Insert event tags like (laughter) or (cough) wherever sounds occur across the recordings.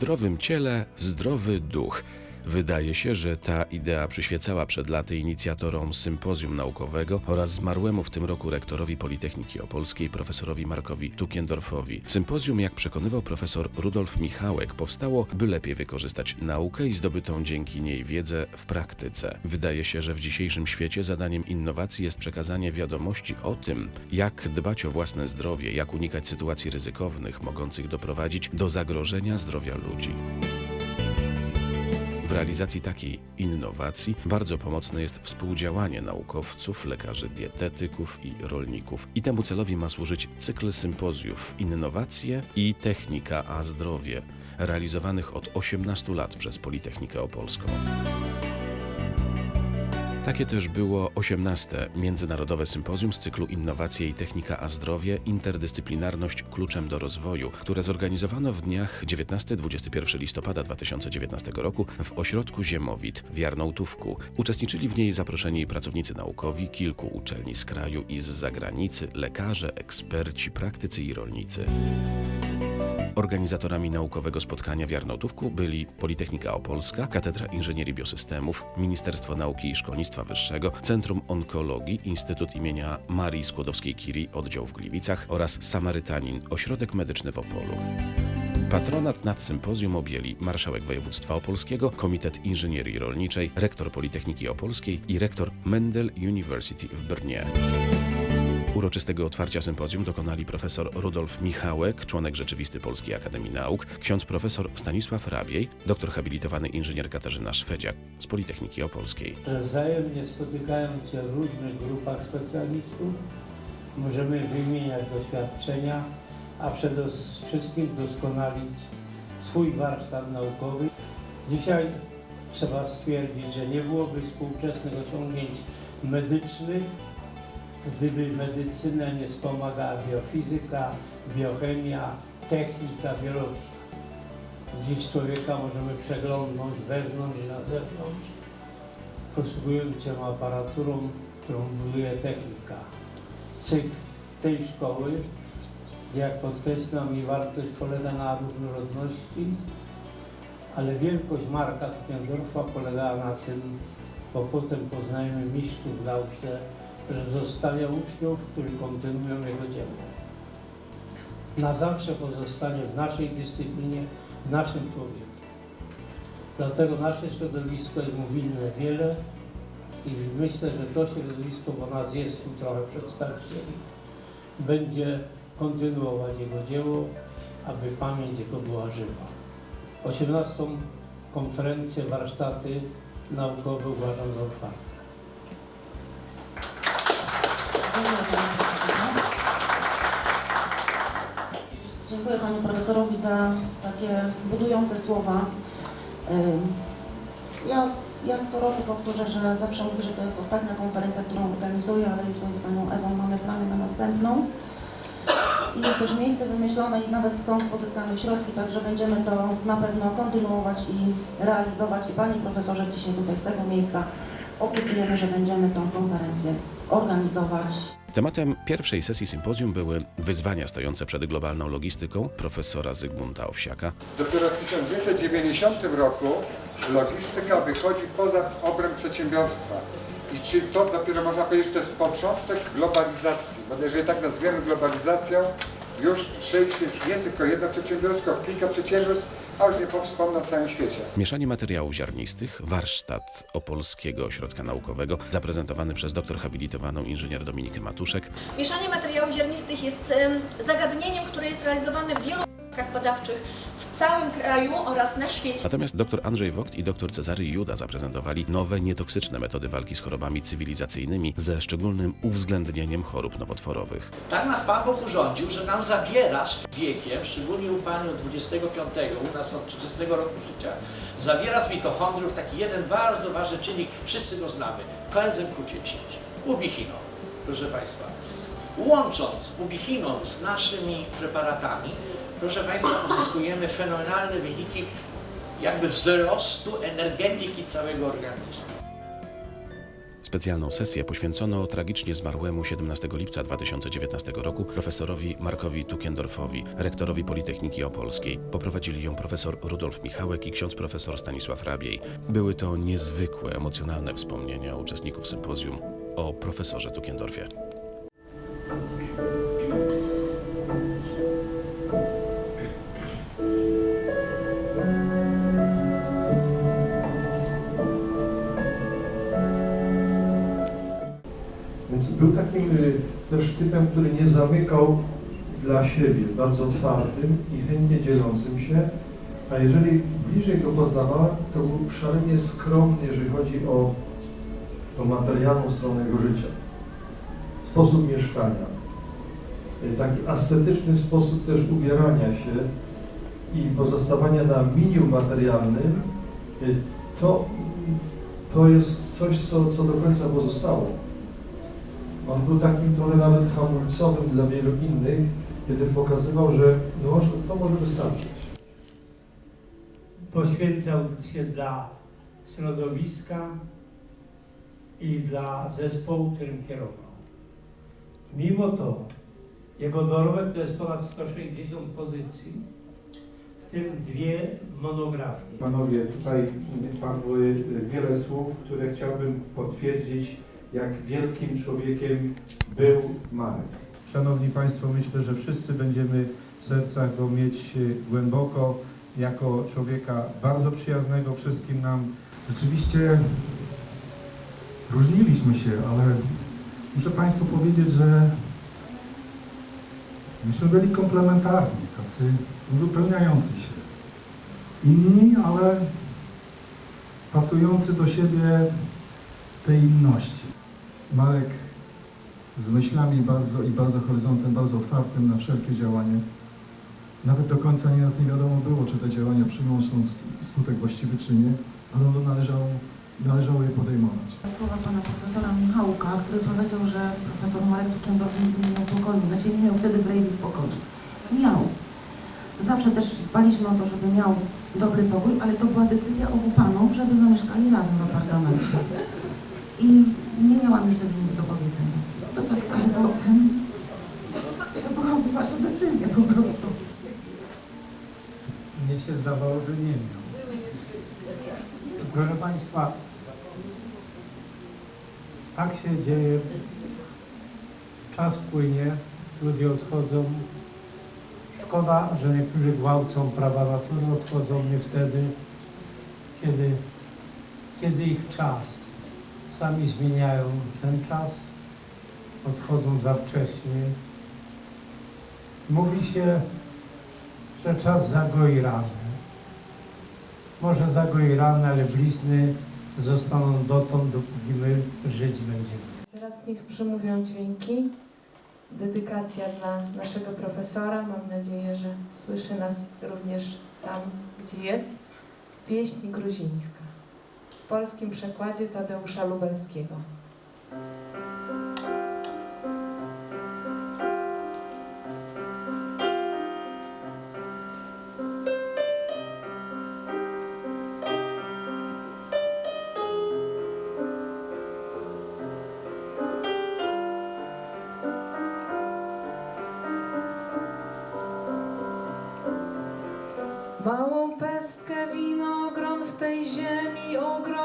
zdrowym ciele zdrowy duch. Wydaje się, że ta idea przyświecała przed laty inicjatorom sympozjum naukowego oraz zmarłemu w tym roku rektorowi Politechniki Opolskiej profesorowi Markowi Tukiendorfowi. Sympozjum, jak przekonywał profesor Rudolf Michałek, powstało, by lepiej wykorzystać naukę i zdobytą dzięki niej wiedzę w praktyce. Wydaje się, że w dzisiejszym świecie zadaniem innowacji jest przekazanie wiadomości o tym, jak dbać o własne zdrowie, jak unikać sytuacji ryzykownych mogących doprowadzić do zagrożenia zdrowia ludzi. W realizacji takiej innowacji bardzo pomocne jest współdziałanie naukowców, lekarzy dietetyków i rolników. I temu celowi ma służyć cykl sympozjów Innowacje i Technika a Zdrowie, realizowanych od 18 lat przez Politechnikę Opolską. Takie też było 18. Międzynarodowe Sympozjum z cyklu Innowacje i Technika a Zdrowie Interdyscyplinarność kluczem do rozwoju, które zorganizowano w dniach 19-21 listopada 2019 roku w ośrodku Ziemowit w Jarnołtówku. Uczestniczyli w niej zaproszeni pracownicy naukowi kilku uczelni z kraju i z zagranicy, lekarze, eksperci, praktycy i rolnicy. Organizatorami naukowego spotkania w Jarnołtówku byli Politechnika Opolska, Katedra Inżynierii Biosystemów, Ministerstwo Nauki i Szkolnictwa Wyższego, Centrum Onkologii, Instytut imienia Marii Skłodowskiej-Curie, oddział w Gliwicach oraz Samarytanin, Ośrodek Medyczny w Opolu. Patronat nad sympozjum objęli marszałek województwa opolskiego, Komitet Inżynierii Rolniczej, rektor Politechniki Opolskiej i rektor Mendel University w Brnie. Uroczystego otwarcia sympozjum dokonali profesor Rudolf Michałek, członek rzeczywisty Polskiej Akademii Nauk, ksiądz profesor Stanisław Rabiej, doktor habilitowany inżynier Katarzyna Szwedziak z Politechniki Opolskiej. że wzajemnie spotykając się w różnych grupach specjalistów, możemy wymieniać doświadczenia, a przede wszystkim doskonalić swój warsztat naukowy. Dzisiaj trzeba stwierdzić, że nie byłoby współczesnych osiągnięć medycznych, gdyby medycynę nie wspomagała biofizyka, biochemia, technika, biologia. Dziś człowieka możemy przeglądnąć wewnątrz i na zewnątrz, posługując się aparaturą, którą buduje technika. Cykl tej szkoły, jak podkreślam, i wartość polega na różnorodności, ale wielkość Marka Tugendorfa polegała na tym, bo potem poznajemy mistrzów w nauce, że zostawia uczniów, którzy kontynuują jego dzieło. Na zawsze pozostanie w naszej dyscyplinie, w naszym człowieku. Dlatego nasze środowisko jest mu winne wiele i myślę, że to środowisko, bo nas jest tu trochę przedstawicieli, będzie kontynuować jego dzieło, aby pamięć jego była żywa. 18. konferencję, warsztaty naukowe uważam za otwarte. Dziękuję Panu Profesorowi za takie budujące słowa. Ja jak co roku powtórzę, że zawsze mówię, że to jest ostatnia konferencja, którą organizuję, ale już to jest Panią Ewą, mamy plany na następną. I już też miejsce wymyślone i nawet skąd pozyskamy środki, także będziemy to na pewno kontynuować i realizować. I Panie Profesorze, dzisiaj tutaj z tego miejsca obiecujemy, że będziemy tą konferencję organizować. Tematem pierwszej sesji sympozjum były wyzwania stojące przed globalną logistyką profesora Zygmunta Owsiaka, Dopiero w 1990 roku logistyka wychodzi poza obręb przedsiębiorstwa. I czy to dopiero można powiedzieć, że to jest początek globalizacji? Bo jeżeli tak nazwiemy globalizacją, już przejdzie nie tylko jedno przedsiębiorstwo, kilka przedsiębiorstw, a już nie powspomnę na całym świecie. mieszanie materiałów ziarnistych, warsztat Opolskiego Ośrodka Naukowego zaprezentowany przez doktor habilitowaną inżynier Dominikę Matuszek, Mieszanie materiałów ziarnistych jest em, zagadnieniem, które jest realizowane w wielu ośrodkach badawczych w całym kraju oraz na świecie. Natomiast dr Andrzej Wogt i dr Cezary Juda zaprezentowali nowe, nietoksyczne metody walki z chorobami cywilizacyjnymi ze szczególnym uwzględnieniem chorób nowotworowych. Tak nas Pan Bóg urządził, że nam zabierasz wiekiem, szczególnie u Pani od 25, u nas od 30 roku życia, zabiera z mitochondriów taki jeden bardzo ważny czynnik, wszyscy go znamy, koenzym Q10, ubichinol, proszę Państwa. Łącząc ubichinol z naszymi preparatami, proszę Państwa, uzyskujemy fenomenalne wyniki jakby wzrostu energetyki całego organizmu. Specjalną sesję poświęcono tragicznie zmarłemu 17 lipca 2019 roku profesorowi Markowi Tukendorfowi, rektorowi Politechniki Opolskiej. Poprowadzili ją profesor Rudolf Michałek i ksiądz profesor Stanisław Rabiej. Były to niezwykłe, emocjonalne wspomnienia uczestników sympozjum o profesorze Tukendorfie. Był takim y, też typem, który nie zamykał dla siebie, bardzo otwartym i chętnie dzielącym się, a jeżeli bliżej go poznawałem, to był szalenie skromny, jeżeli chodzi o tą materialną stronę jego życia. Sposób mieszkania, y, taki ascetyczny sposób też ubierania się i pozostawania na minimum materialnym, y, to, to jest coś, co, co do końca pozostało. On był takim trochę nawet hamulcowym dla wielu innych, kiedy pokazywał, że no, może- to może wystarczyć. Poświęcał się dla środowiska i dla zespołu, którym kierował. Mimo to jego dorobek to jest ponad 160 pozycji, w tym dwie monografie. Panowie, tutaj padły wiele słów, które chciałbym potwierdzić, jak wielkim człowiekiem był Marek. Szanowni Państwo, myślę, że wszyscy będziemy w sercach go mieć e, głęboko, jako człowieka bardzo przyjaznego wszystkim nam. Rzeczywiście różniliśmy się, ale muszę Państwu powiedzieć, że myśmy byli komplementarni, tacy uzupełniający się. Inni, ale pasujący do siebie tej inności. Marek z myślami bardzo i bardzo horyzontem, bardzo otwartym na wszelkie działania. Nawet do końca nie nas nie wiadomo było, czy te działania przyniosą sk- skutek właściwy, czy nie, ale no należało, należało je podejmować. Słowa pana profesora Michałka, który powiedział, że profesor Marek Tukendorf nigdy nie miał pokoju. Znaczy nie miał wtedy w Brejli spokoju. Miał. Zawsze też dbaliśmy o to, żeby miał dobry pokój, ale to była decyzja obu panów, żeby zamieszkali razem w apartamencie. I nie miałam już wtedy nic do powiedzenia. To tak, ale to ocen. To była wasza decyzja po prostu. Mnie się zdawało, że nie miał. Proszę Państwa, tak się dzieje. Czas płynie, ludzie odchodzą. Szkoda, że niektórzy gwałcą prawa natury, odchodzą nie wtedy, kiedy, kiedy ich czas. Sami zmieniają ten czas, odchodzą za wcześnie. Mówi się, że czas zagoi rany. Może zagoi rany, ale blizny zostaną dotąd, dopóki my żyć będziemy. Teraz niech przemówią dźwięki. Dedykacja dla naszego profesora. Mam nadzieję, że słyszy nas również tam, gdzie jest. Pieśń gruzińska. Polskim przekładzie Tadeusza Lubelskiego. Małą pestkę winogron w tej ziemi ogromnej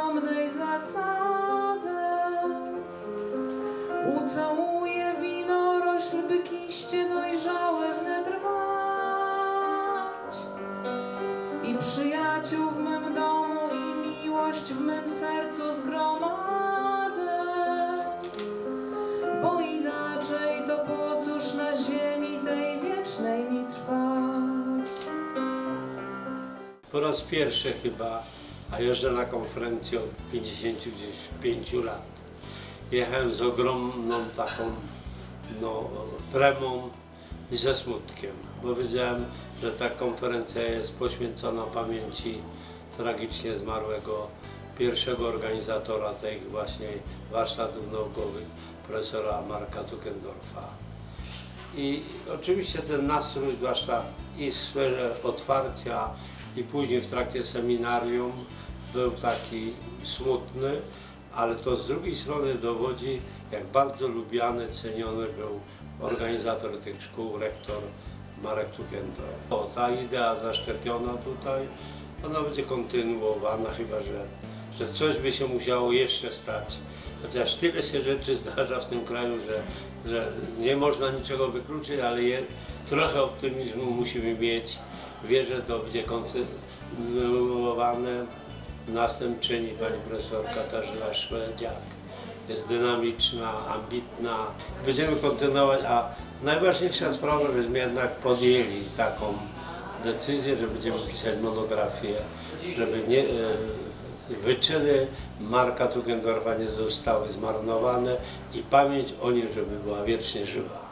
Przyjaciół w mym domu i miłość w mym sercu zgromadzę. Bo inaczej to po cóż na ziemi tej wiecznej mi trwać. Po raz pierwszy chyba, a jeżdżę na konferencję od 50 gdzieś 5 lat. Jechałem z ogromną taką no, tremą i ze smutkiem, bo wiedziałem, że ta konferencja jest poświęcona pamięci tragicznie zmarłego pierwszego organizatora tych właśnie warsztatów naukowych, profesora Marka Tukendorfa. I oczywiście ten nastrój, zwłaszcza i w sferze otwarcia, i później w trakcie seminarium był taki smutny, ale to z drugiej strony dowodzi, jak bardzo lubiany, ceniony był organizator tych szkół, rektor Marek Tukendro. O, ta idea zaszczepiona tutaj, ona będzie kontynuowana, chyba że, że coś by się musiało jeszcze stać. Chociaż tyle się rzeczy (laughs) zdarza w tym kraju, że, że nie można niczego wykluczyć, ale je, trochę optymizmu musimy mieć. Wierzę, to będzie kontynuowane. Następczyni pani profesor Katarzyna Szwedziak jest dynamiczna, ambitna. Będziemy kontynuować, a najważniejsza sprawa, żeśmy jednak podjęli taką decyzję, że będziemy pisać monografię, żeby nie, e, wyczyny Marka Tugendorfa nie zostały zmarnowane i pamięć o nim, żeby była wiecznie żywa.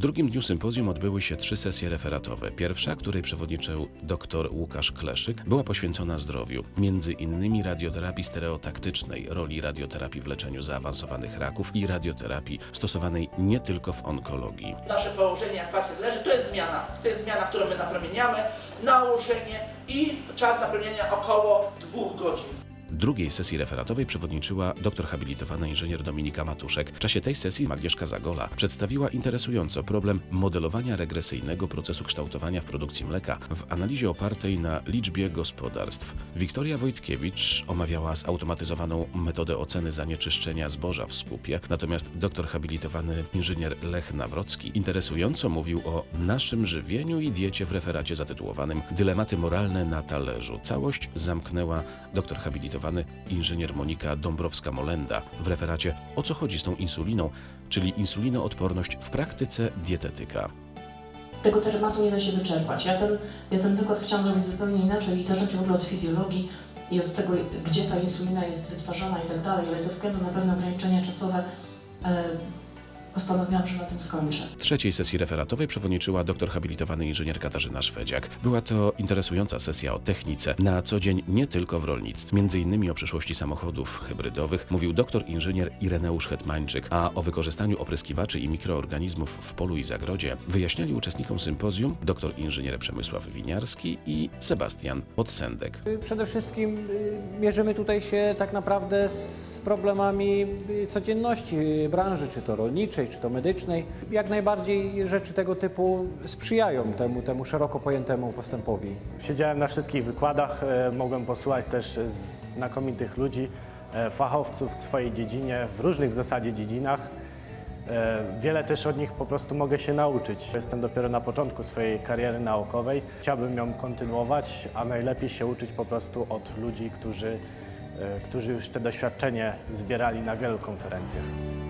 W drugim dniu sympozjum odbyły się trzy sesje referatowe. Pierwsza, której przewodniczył dr Łukasz Kleszyk, była poświęcona zdrowiu, między innymi radioterapii stereotaktycznej, roli radioterapii w leczeniu zaawansowanych raków i radioterapii stosowanej nie tylko w onkologii. Nasze położenie, jak pacjent leży, to jest zmiana. To jest zmiana, którą my napromieniamy, nałożenie i czas napromieniania około dwóch godzin. Drugiej sesji referatowej przewodniczyła doktor habilitowana inżynier Dominika Matuszek. W czasie tej sesji Agnieszka Zagola przedstawiła interesująco problem modelowania regresyjnego procesu kształtowania w produkcji mleka w analizie opartej na liczbie gospodarstw. Wiktoria Wojtkiewicz omawiała zautomatyzowaną metodę oceny zanieczyszczenia zboża w skupie, natomiast doktor habilitowany inżynier Lech Nawrocki interesująco mówił o naszym żywieniu i diecie w referacie zatytułowanym Dylematy moralne na talerzu. Całość zamknęła doktor habilitowany inżynier Monika Dąbrowska-Molenda w referacie O co chodzi z tą insuliną, czyli insulinoodporność w praktyce dietetyka. Tego tematu nie da się wyczerpać. Ja ten, ja ten wykład chciałam zrobić zupełnie inaczej i zacząć w ogóle od fizjologii i od tego, gdzie ta insulina jest wytwarzana i tak dalej, ale ze względu na pewne ograniczenia czasowe e, postanowiłam, że na tym skończę. Trzeciej sesji referatowej przewodniczyła doktor habilitowany inżynier Katarzyna Szwedziak. Była to interesująca sesja o technice, na co dzień nie tylko w rolnictwie. Między innymi o przyszłości samochodów hybrydowych mówił doktor inżynier Ireneusz Hetmańczyk, a o wykorzystaniu opryskiwaczy i mikroorganizmów w polu i zagrodzie wyjaśniali uczestnikom sympozjum doktor inżynier Przemysław Winiarski i Sebastian Podsendek. Przede wszystkim y, mierzymy tutaj się tak naprawdę z problemami y, codzienności y, branży, czy to rolniczej, czy to medycznej. Jak najbardziej rzeczy tego typu sprzyjają temu, temu szeroko pojętemu postępowi. Siedziałem na wszystkich wykładach, e, mogłem posłuchać też znakomitych ludzi, e, fachowców w swojej dziedzinie, w różnych w zasadzie dziedzinach. E, Wiele też od nich po prostu mogę się nauczyć. Jestem dopiero na początku swojej kariery naukowej. Chciałbym ją kontynuować, a najlepiej się uczyć po prostu od ludzi, którzy, którzy już te doświadczenie zbierali na wielu konferencjach.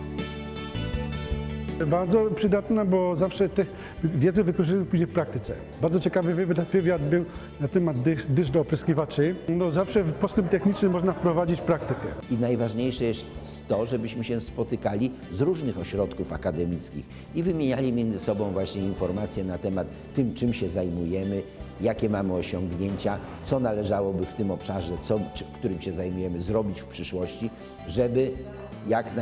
Bardzo przydatna, bo zawsze tę wiedzę wykorzystuję później w praktyce. Bardzo ciekawy wywiad, był na temat dysz, dysz do opryskiwaczy. No zawsze postęp techniczny można wprowadzić w praktykę. I najważniejsze jest to, żebyśmy się spotykali z różnych ośrodków akademickich i wymieniali między sobą właśnie informacje na temat tym, czym się zajmujemy, jakie mamy osiągnięcia, co należałoby w tym obszarze, co, którym się zajmujemy, zrobić w przyszłości, żeby jak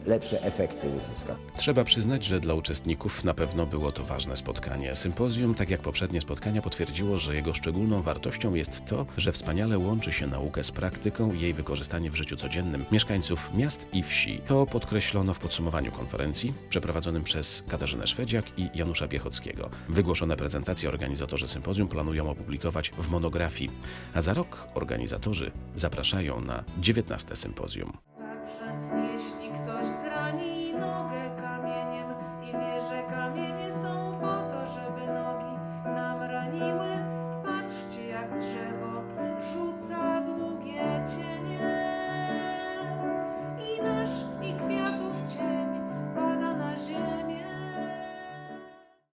najlepsze efekty uzyskać. Trzeba przyznać, że dla uczestników na pewno było to ważne spotkanie. Sympozjum, tak jak poprzednie spotkania, potwierdziło, że jego szczególną wartością jest to, że wspaniale łączy się naukę z praktyką i jej wykorzystanie w życiu codziennym mieszkańców miast i wsi. To podkreślono w podsumowaniu konferencji przeprowadzonym przez Katarzynę Szwedziak i Janusza Biechockiego. Wygłoszone prezentacje organizatorzy sympozjum planują opublikować w monografii, a za rok organizatorzy zapraszają na 19 sympozjum.